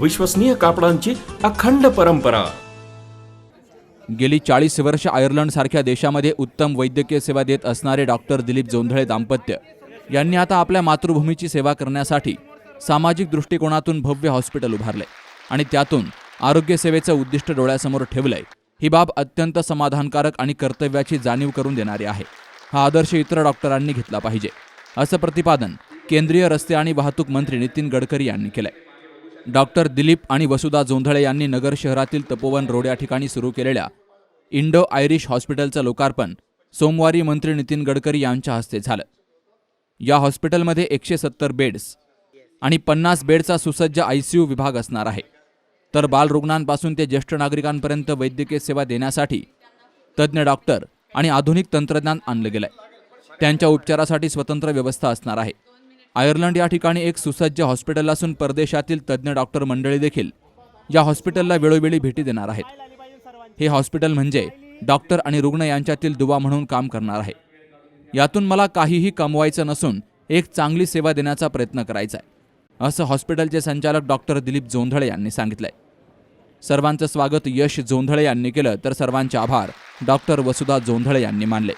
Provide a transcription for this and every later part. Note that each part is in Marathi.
विश्वसनीय कापडांची अखंड परंपरा. गेली चाळीस वर्ष आयर्लंडसारख्या देशामध्ये उत्तम वैद्यकीय सेवा देत असणारे डॉक्टर दिलीप जोंधळे दाम्पत्य. यांनी आता आपल्या मातृभूमीची सेवा करण्यासाठी सामाजिक दृष्टिकोनातून भव्य हॉस्पिटल उभारले आणि त्यातून आरोग्य सेवेचं उद्दिष्ट डोळ्यासमोर ठेवलंय. ही बाब अत्यंत समाधानकारक आणि कर्तव्याची जाणीव करून देणारी आहे. हा आदर्श इतर डॉक्टरांनी घेतला पाहिजे असं प्रतिपादन केंद्रीय रस्ते आणि वाहतूक मंत्री नितीन गडकरी यांनी केलंय. डॉक्टर दिलीप आणि वसुधा जोंधळे यांनी नगर शहरातील तपोवन रोड या ठिकाणी सुरू केलेल्या इंडो आयरिश हॉस्पिटलचं लोकार्पण सोमवारी मंत्री नितीन गडकरी यांच्या हस्ते झालं. या हॉस्पिटलमध्ये एकशे सत्तर बेड्स आणि पन्नास बेडचा सुसज्ज आयसीयू विभाग असणार आहे. तर बालरुग्णांपासून ते ज्येष्ठ नागरिकांपर्यंत वैद्यकीय सेवा देण्यासाठी तज्ज्ञ डॉक्टर आणि आधुनिक तंत्रज्ञान आणलं गेलंय. त्यांच्या उपचारासाठी स्वतंत्र व्यवस्था असणार आहे. आयर्लंड या ठिकाणी एक सुसज्ज हॉस्पिटल असून परदेशातील तज्ज्ञ डॉक्टर मंडळी देखील या हॉस्पिटलला वेळोवेळी भेटी देणार आहेत. हे हॉस्पिटल म्हणजे डॉक्टर आणि रुग्ण यांच्यातील दुवा म्हणून काम करणार आहे. यातून मला काहीही कमवायचं नसून एक चांगली सेवा देण्याचा प्रयत्न करायचा आहे असं हॉस्पिटलचे संचालक डॉक्टर दिलीप जोंधळे यांनी सांगितलंय. सर्वांचं स्वागत यश जोंधळे यांनी केलं तर सर्वांचे आभार डॉक्टर वसुधा जोंधळे यांनी मानले.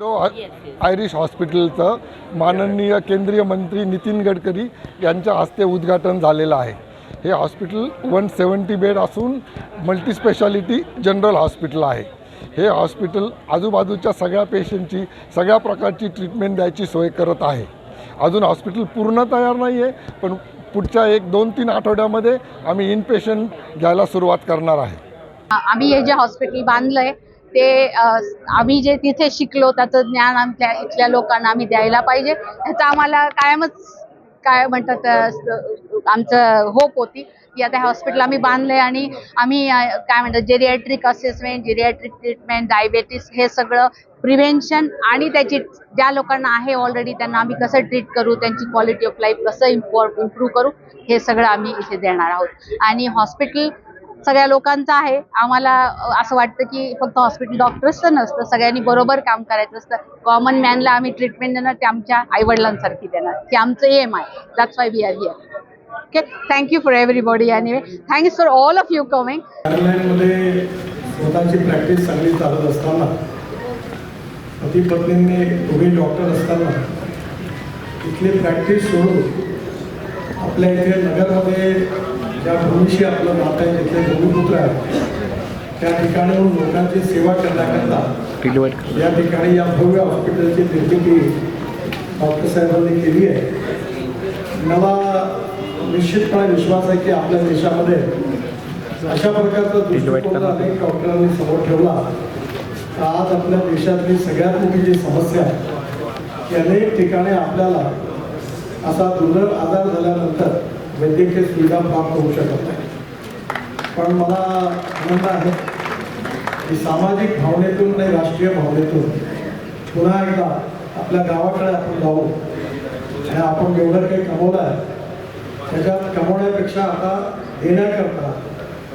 आयरिश हॉस्पिटलचं माननीय केंद्रीय मंत्री नितीन गडकरी यांच्या हस्ते उद्घाटन झालेलं आहे. हे हॉस्पिटल वन सेवन्टी बेड असून मल्टीस्पेशालिटी जनरल हॉस्पिटल आहे. हे हॉस्पिटल आजूबाजूच्या सगळ्या पेशंटची सगळ्या प्रकारची ट्रीटमेंट द्यायची सोय करत आहे. अजून हॉस्पिटल पूर्ण तयार नाही आहे पण पुढच्या एक दोन तीन आठवड्यामध्ये आम्ही इनपेशंट घ्यायला सुरुवात करणार आहे. आम्ही हे जे हॉस्पिटल बांधलंय ते आम्ही जे तिथे शिकलो त्याचं ज्ञान आमच्या इथल्या लोकांना आम्ही द्यायला पाहिजे. ह्याचा आम्हाला कायमच काय म्हणतात आमचं होप होती की आता हे हॉस्पिटल आम्ही बांधले आणि आम्ही काय म्हणतात geriatric assessment geriatric treatment diabetes हे सगळं प्रिव्हेन्शन आणि त्याची ज्या लोकांना आहे ऑलरेडी त्यांना आम्ही कसं ट्रीट करू त्यांची क्वालिटी ऑफ लाईफ कसं इम्पॉर्ट इम्प्रूव्ह करू हे सगळं आम्ही इथे देणार आहोत. आणि हॉस्पिटल सगळ्या लोकांचं आहे. आम्हाला असं वाटतं की फक्त हॉस्पिटल डॉक्टर्सचं नसतं. सगळ्यांनी बरोबर काम करायचं असतं. कॉमन मॅनला आम्ही ट्रीटमेंट देणार ते आमच्या आईवडिलांसारखी देणार. ते आमचं एम आहे. That's why we are here okay thank you for everybody anyway thanks for all of you coming आयर्लंडमध्ये स्वतःची प्रॅक्टिस चांगली चालत असताना पती पत्नींनी दोघे डॉक्टर असताना इथली प्रॅक्टिस सोडून आपल्या इथे नगरमध्ये भूमीशी आपलं नातं आहे तिथले भूमिपुत्र आहेत. त्या ठिकाणी येऊन लोकांची सेवा करण्याकरता या ठिकाणी या भव्य हॉस्पिटलची निर्मिती डॉक्टर साहेबांनी केली आहे. मला निश्चितपणे विश्वास आहे की आपल्या देशामध्ये अशा प्रकारचा दृष्टिकोन अनेक डॉक्टरांनी समोर ठेवला. तर आज आपल्या देशातली सगळ्यात मोठी जी समस्या आहे की अनेक ठिकाणी आपल्याला असा दुर्धर आजार झाल्यानंतर वैद्यकीय सुविधा प्राप्त होऊ शकत नाही. पण मला आनंद आहे की सामाजिक भावनेतून आणि राष्ट्रीय भावनेतून पुन्हा एकदा आपल्या गावाकडे आपण जाऊ आणि आपण एवढं काही कमवलं आहे. त्याच्यात कमवण्यापेक्षा आता देण्याकरता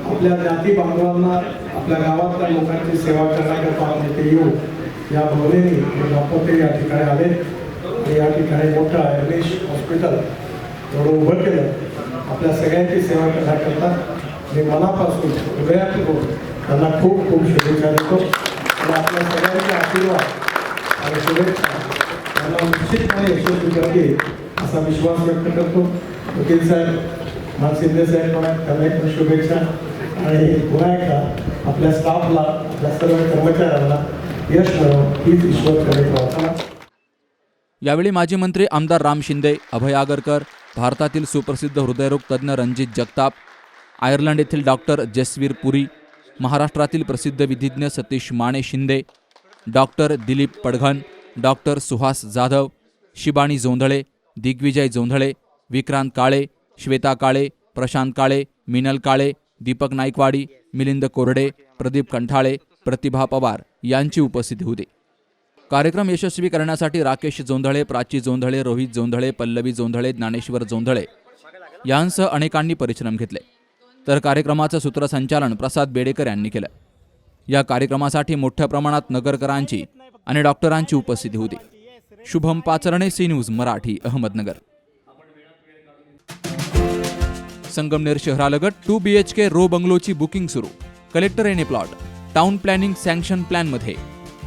आपल्या जाती बांधवांना आपल्या गावातल्या लोकांची सेवा करण्याकरता आपण इथे येऊ. या भावनेने हे या ठिकाणी आले. आणि या ठिकाणी मोठं आयुर्वेश हॉस्पिटल एवढं उभं केलं. आपल्या सगळ्यांची सेवा करण्याकरता मी मनापासून हृदयापूर्वक त्यांना खूप खूप शुभेच्छा देतो. आणि आपल्या सगळ्यांचे आशीर्वाद आणि शुभेच्छा. त्यांना निश्चितपणे यशस्वी करतील असा विश्वास व्यक्त करतो. वकील साहेब मान शिंदे साहेब म्हणा आहेत, त्यांना पण शुभेच्छा. आणि पुन्हा एकदा आपल्या स्टाफला आपल्या सर्व कर्मचाऱ्यांना यश मिळव हीच ईश्वर करीत प्रार्थना यावेळी माजी मंत्री आमदार राम शिंदे अभय आगरकर भारतातील सुप्रसिद्ध हृदयरोग तज्ज्ञ रणजित जगताप आयर्लंड येथील डॉक्टर जसवीर पुरी महाराष्ट्रातील प्रसिद्ध विधिज्ञ सतीश माने शिंदे डॉक्टर दिलीप पडघन डॉक्टर सुहास जाधव शिबाणी जोंधळे दिग्विजय जोंधळे विक्रांत काळे श्वेता काळे प्रशांत काळे मिनल काळे दीपक नाईकवाडी मिलिंद कोरडे प्रदीप कंठाळे प्रतिभा पवार यांची उपस्थिती होती. कार्यक्रम यशस्वी करण्यासाठी राकेश जोंधळे प्राची जोंधळे रोहित जोंधळे पल्लवी जोंधळे ज्ञानेश्वर जोंधळे यांसह अनेकांनी परिश्रम घेतले. तर कार्यक्रमाचं सूत्रसंचालन प्रसाद बेडेकर यांनी केलं. या कार्यक्रमासाठी मोठ्या प्रमाणात नगरकरांची आणि डॉक्टरांची उपस्थिती होती. Shubham Pacharne C News Marathi Ahmednagar. Sangamner शहरालगत two B H K row बंगलोची booking सुरू. Collector N A plot. Town planning sanction प्लॅनमध्ये